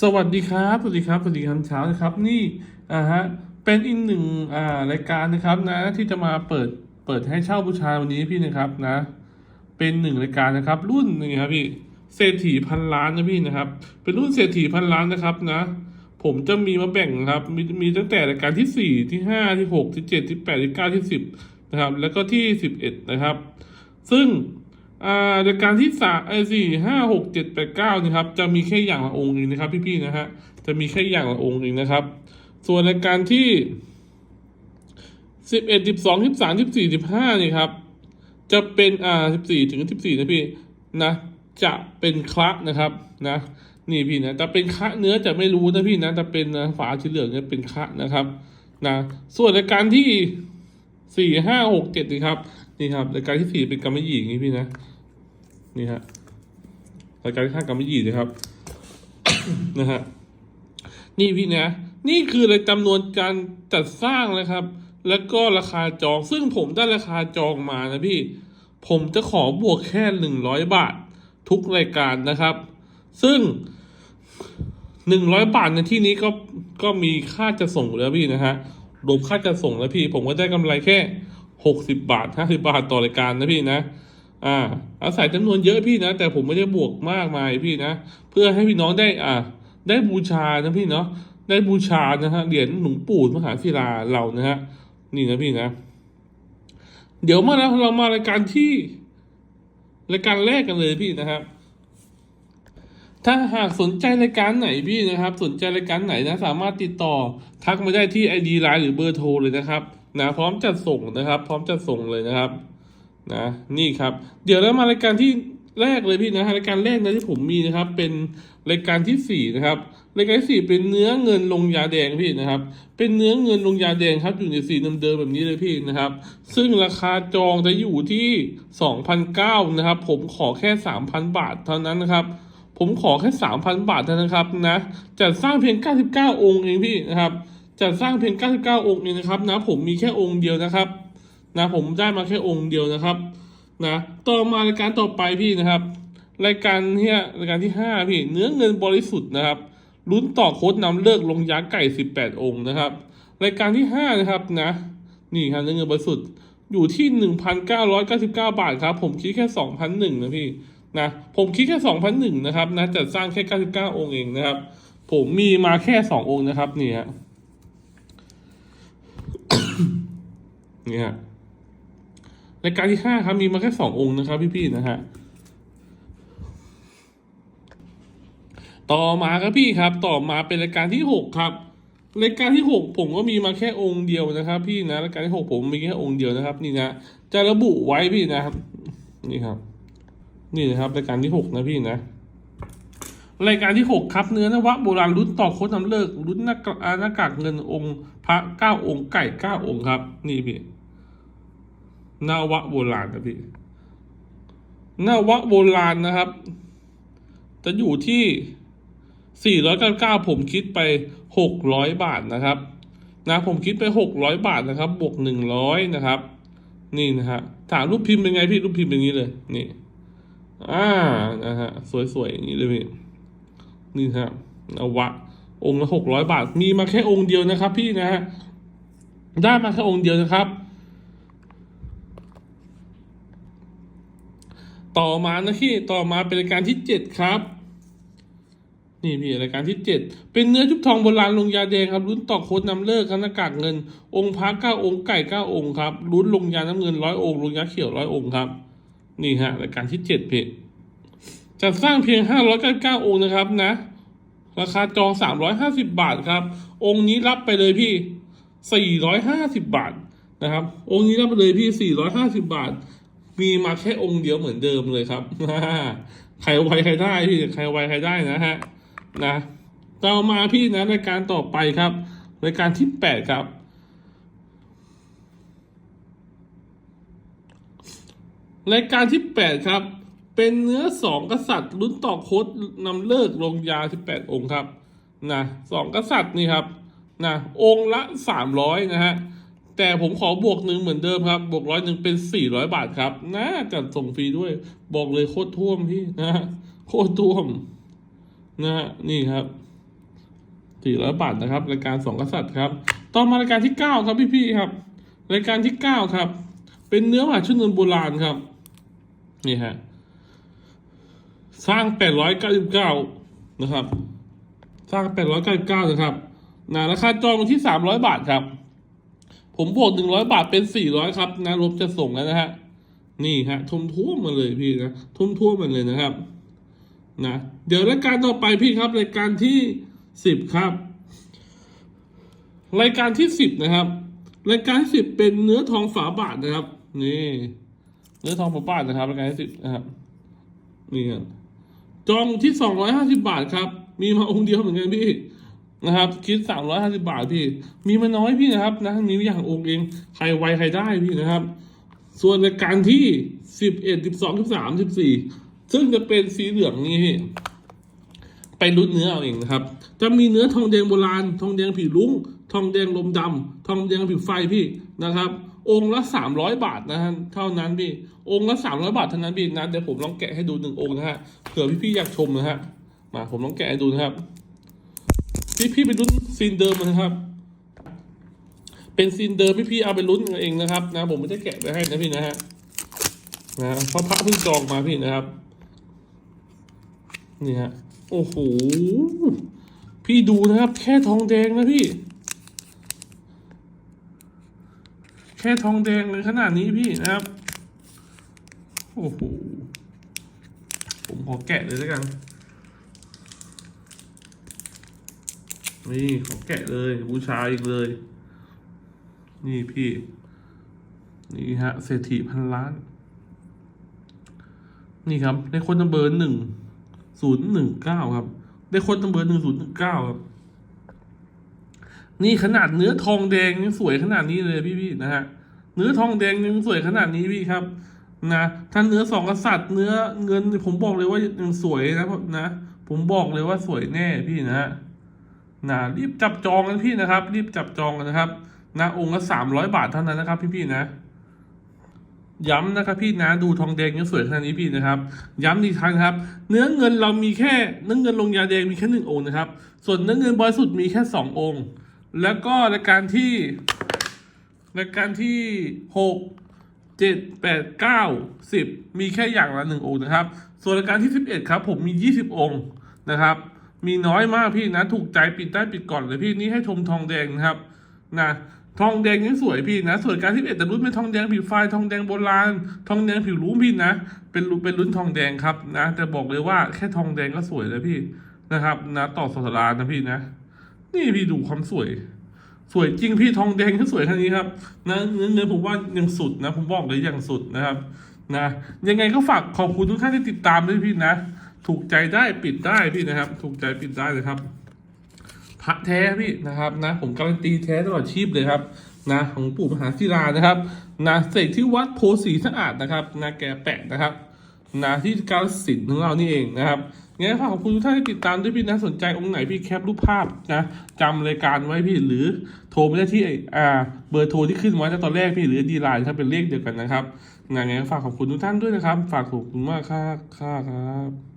สวัสดีครับ สวัสดีครับ สวัสดีครับเช้านะครับ นี่อ่าฮะ เป็นอีกหนึ่งอ่ารายการนะครับนะที่จะมาเปิด เปิดให้เช่าบูชาวันนี้พี่นะครับนะ เป็นหนึ่งรายการนะครับ รุ่นนี่ครับพี่ เศรษฐีพันล้านนะพี่นะครับ เป็นรุ่นเศรษฐีพันล้านนะครับนะ ผมจะมีมาแบ่งครับ มีมีตั้งแต่รายการที่สี่ที่ห้าที่หกที่เจ็ดที่แปดที่เก้าที่สิบนะครับ แล้วก็ที่สิบเอ็ดนะครับ ซึ่ง อ่ารายการที่สามไอ้สี่ห้าหกเจ็ดแปดเก้านะครับ จะมีแค่อย่างละองค์เองนะครับ พี่ๆนะฮะจะมีแค่อย่างละองค์เองนะครับ ส่วนรายการที่สิบเอ็ดสิบสองสิบสามสิบสี่สิบห้านี่ครับ จะเป็นอ่าสิบสี่ถึงสิบสี่นะพี่นะจะเป็นคละนะครับนะนี่พี่นะแต่เป็นคะเนื้อจะไม่รู้นะพี่นะแต่เป็นนะฝาสีเหลืองเนี่ยเป็นคะนะครับนะส่วนรายการที่สี่ห้าหกเจ็ดนี่ครับนี่ครับรายการที่สี่เป็นกำมหยี่อย่างนี้พี่นะ นี่ฮะรายการที่ห้ากำมะหยี่นะครับ นะฮะนี่พี่นะ นี่คือรายจำนวนการจัดสร้างนะครับ แล้วก็ราคาจอง ซึ่งผมได้ราคาจองมานะพี่ ผมจะขอบวกแค่หนึ่งร้อยบาท ทุกรายการนะครับ ซึ่งหนึ่งร้อยบาทในที่นี้ก็ก็มีค่าจะส่งแล้วพี่นะฮะรวมค่าจะส่งแล้วพี่ ผมก็ได้กำไรแค่หกสิบาทห้าสิบาทต่อรายการนะพี่นะ อ่าอาศัยจำนวนเยอะพี่นะ แต่ผมไม่ได้บวกมากมายพี่นะ เพื่อให้พี่น้องได้อ่าได้บูชานะพี่เนาะได้บูชานะฮะเหรียญหลวงปู่มหาศิลาเรานะฮะนี่นะพี่นะ เดี๋ยวมาแล้วเรามารายการที่รายการแรกกันเลยพี่นะครับถ้าหากสนใจรายการไหนพี่นะครับ สนใจรายการไหนนะ สามารถติดต่อทักมาได้ที่ ID ไลน์หรือเบอร์โทรเลยนะครับนะพร้อมจัดส่งนะครับ พร้อมจัดส่งเลยนะครับ นะนี่ครับ เดี๋ยวเรามารายการที่แรกเลยพี่นะรายการแรกนะที่ผมมีนะครับ เป็นรายการที่สี่นะครับรายการที่สี่เป็นเนื้อเงินลงยาแดงพี่นะครับ เป็นเนื้อเงินลงยาแดงครับ อยู่ในสีเดิมๆแบบนี้เลยพี่นะครับ ซึ่งราคาจองจะอยู่ที่สองพันเก้านะครับ ผมขอแค่สามพันบาทเท่านั้นนะครับ ผมขอแค่สามพันบาทเท่านั้นนะครับนะจัดสร้างเพียงเก้าสิบเก้าองค์เองพี่นะครับจัดสร้างเพียงเก้าสิบเก้าองค์เองนะครับนะผมมีแค่องค์เดียวนะครับ นะผมได้มาแค่องค์เดียวนะครับนะต่อมารายการต่อไปพี่นะครับ รายการเนี้ยรายการที่ห้าพี่ เนื้อเงินบริสุทธิ์นะครับลุ้นต่อโค้ดนำเลิกลงยักษ์ไก่สิบแปดองค์นะครับ รายการที่ห้านะครับนะนี่ครับเนื้อเงินบริสุทธิ์อยู่ที่หนึ่งพันเก้าร้อยเก้าสิบเก้าบาทครับ ผมคิดแค่สองพันหนึ่งนะพี่นะผมคิดแค่สองพันหนึ่งนะครับนะจัดสร้างแค่เก้าสิบเก้าองค์เองนะครับ ผมมีมาแค่สององค์นะครับนี่ฮะนี่ฮะ รายการที่ห้าครับมีมาแค่สององค์นะครับ พี่ๆนะฮะต่อมาครับพี่ครับ ต่อมาเป็นรายการที่หกครับรายการที่หกผมก็มีมาแค่องค์เดียวนะครับ พี่นะรายการที่หกผมมีแค่องค์เดียวนะครับ นี่นะจะระบุไว้พี่นะครับ นี่ครับ นี่นะครับรายการที่หกนะพี่นะรายการที่หกครับเนื้อนวะโบราณรุ่นต่อโค้ดนำเลิกรุ่นหน้ากากอ่าหน้ากากเงินองค์ พระเก้าองค์ไก่เก้าองค์ครับ นี่พี่ นาวะโบราณนะพี่นาวะโบราณนะครับ จะอยู่ที่ 499 ผมคิดไป 600 บาทนะครับ นะผมคิดไป 600 บาทนะครับ บวก 100 นะครับ นี่นะฮะถามรูปพิมพ์เป็นไงพี่รูปพิมพ์เป็นอย่างนี้เลย นี่ อ่า นะฮะ สวยๆ อย่างนี้เลยพี่ นี่ฮะนาวะ องค์ละ 600 บาท มีมาแค่องค์เดียวนะครับ พี่นะฮะ ได้มาแค่องค์เดียวนะครับ ต่อมานะพี่ต่อมาเป็นรายการที่เจ็ดครับนี่พี่รายการที่เจ็ดเป็นเนื้อชุบทองโบราณลงยาแดงครับลุ้นต่อโค้ดนำเลิกครับหน้ากากเงิน องค์พระเก้าองค์ไก่เก้าองค์ครับลุ้นลงยาน้ำเงินร้อยองค์ลงยาเขียวร้อยองค์ครับ นี่ฮะรายการที่เจ็ดพี่จะสร้างเพียงห้าร้อยเก้าเก้าองค์นะครับนะ ราคาจองสามร้อยห้าสิบาทครับ องค์นี้รับไปเลยพี่สี่ร้อยห้าสิบาทนะครับ องค์นี้รับไปเลยพี่สี่ร้อยห้าสิบาท มีมาแค่องค์เดียวเหมือนเดิมเลยครับใครไวใครได้พี่ใครไวใครได้นะฮะนะต่อมาพี่นะรายการต่อไปครับรายการที่แปดครับรายการที่แปดครับ เป็นเนื้อสองกษัตริย์รุ่นต่อโคดนำเลิกลงยาที่แปดองค์ครับนะสองกษัตริย์นี่ครับนะองค์ละสามร้อยนะฮะ แต่ผมขอบวกหนึ่งเหมือนเดิมครับ บวกร้อยหนึ่งเป็นสี่ร้อยบาทครับน่าจัดส่งฟรีด้วย บอกเลยโคตรท่วมพี่นะฮะโคตรท่วมนะฮะนี่ครับสี่ร้อยบาทนะครับรายการสองกษัตริย์ครับ ต่อมารายการที่เก้าครับพี่ๆครับ รายการที่เก้าครับ เป็นเนื้อหมาชุดเงินโบราณครับ นี่ฮะสร้างแปดร้อยเก้าสิบเก้านะครับ สร้างแปดร้อยเก้าสิบเก้านะครับนะราคาจองที่สามร้อยบาทครับ ผมบวกหนึ่งร้อยบาทเป็นสี่ร้อยครับ นะรบจะส่งแล้วนะฮะ นี่ฮะทุ่มทั่วมมาเลยพี่นะทุ่มทั่วมมาเลยนะครับ นะ เดี๋ยวรายการต่อไปพี่ครับรายการที่สิบครับ รายการที่สิบนะครับ รายการที่สิบเป็นเนื้อทองฝาบาทนะครับ นี่ เนื้อทองฝาบาทนะครับ รายการที่สิบนะครับ นี่ครับจองที่สองร้อยห้าสิบาทครับ มีมาองค์เดียวเหมือนกันพี่ นะครับ คิดสามร้อยห้าสิบาทพี่ มีมาน้อยพี่นะครับนะมีอย่างองค์เองใครไวใครได้พี่นะครับ ส่วนรายการที่สิบเอ็ดสิบสองสิบสามสิบสี่ซึ่งจะเป็นสีเหลืองนี่พี่ไปรุดเนื้อเอาเองนะครับ จะมีเนื้อทองแดงโบราณ ทองแดงผิวลุ้ง ทองแดงลมดำทองแดงผิวไฟพี่นะครับ องค์ละสามร้อยบาทนะฮะเท่านั้นพี่ องค์ละสามร้อยบาทเท่านั้นพี่นะเดี๋ยวผมลองแกะให้ดูหนึ่งองค์นะฮะเผื่อพี่ๆอยากชมนะฮะมาผมลองแกะให้ดูนะครับ พี่ๆไปลุ้นซีนเดิมนะครับ เป็นซีนเดิมพี่ๆเอาไปลุ้นกันเองนะครับ นะ ผมไม่ได้แกะไปให้นะพี่นะฮะนะเพราะพระเพิ่งจองมาพี่นะครับนี่ฮะโอ้โหพี่ดูนะครับ แค่ทองแดงนะพี่ แค่ทองแดงเลยขนาดนี้พี่นะครับ โอ้โหผมขอแกะเลยแล้วกัน นี่ขอแกะเลยบูชาอีกเลย นี่พี่ นี่ฮะเศรษฐีพันล้าน นี่ครับ ได้คนนัมเบอร์หนึ่งศูนย์หนึ่งเก้าครับ ได้คนนัมเบอร์หนึ่งศูนย์หนึ่งเก้าครับ นี่ขนาดเนื้อทองแดงยังสวยขนาดนี้เลยพี่ๆนะฮะเนื้อทองแดงยังสวยขนาดนี้พี่ครับนะถ้าเนื้อสองกษัตริย์เนื้อเงินผมบอกเลยว่ายังสวยนะนะ ผมบอกเลยว่าสวยแน่พี่นะฮะ นะรีบจับจองกันพี่นะครับ รีบจับจองกันนะครับนะองค์ละสามร้อยบาทเท่านั้นนะครับ พี่ๆนะ ย้ำนะครับพี่นะดูทองแดงยังสวยขนาดนี้พี่นะครับ ย้ำอีกครั้งครับ เนื้อเงินเรามีแค่เนื้อเงินลงยาแดงมีแค่หนึ่งองค์นะครับ ส่วนเนื้อเงินบริสุทธิ์มีแค่สององค์ แล้วก็รายการที่รายการที่หกเจ็ดแปดเก้าสิบมีแค่อย่างละหนึ่งองค์นะครับ ส่วนรายการที่สิบเอ็ดครับ ผมมียี่สิบองค์นะครับ มีน้อยมากพี่นะถูกใจปิดได้ปิดก่อนเลยพี่นี่ให้ชมทองแดงนะครับนะทองแดงนี่สวยพี่นะส่วนการที่เอ็ดแต่รุ่นเป็นทองแดงผิวไฟทองแดงโบราณ ทองแดงผิวรู้พี่นะ เป็นรุ่นเป็นรุ่นทองแดงครับนะแต่บอกเลยว่าแค่ทองแดงก็สวยแล้วพี่นะครับนะต่อสถานะพี่นะ นี่พี่ดูความสวย สวยจริงพี่ทองแดงก็สวยขนาดนี้ครับนะเนื้อเนื้อผมว่ายังสุดนะ ผมบอกเลยยังสุดนะครับนะยังไงก็ฝากขอบคุณทุกท่านที่ติดตามด้วยพี่นะ ถูกใจได้ปิดได้พี่นะครับ ถูกใจปิดได้เลยครับพระแท้พี่นะครับนะ ผมการันตีแท้ตลอดชีพเลยครับนะของปู่มหาศิลานะครับนะเสกที่วัดโพสีสะอาดนะครับนะแกแปะนะครับนะที่กาฬสินธุ์ของเรานี่เองนะครับงั้นฝากขอบคุณทุกท่านที่ติดตามด้วยพี่นะสนใจองค์ไหนพี่แคปรูปภาพนะจำรายการไว้พี่หรือโทรไปได้ที่อ่าเบอร์โทรที่ขึ้นไว้ในตอนแรกพี่หรือดีไลน์ครับเป็นเลขเดียวกันนะครับงั้นฝากขอบคุณทุกท่านด้วยนะครับ ฝากขอบคุณมากครับครับ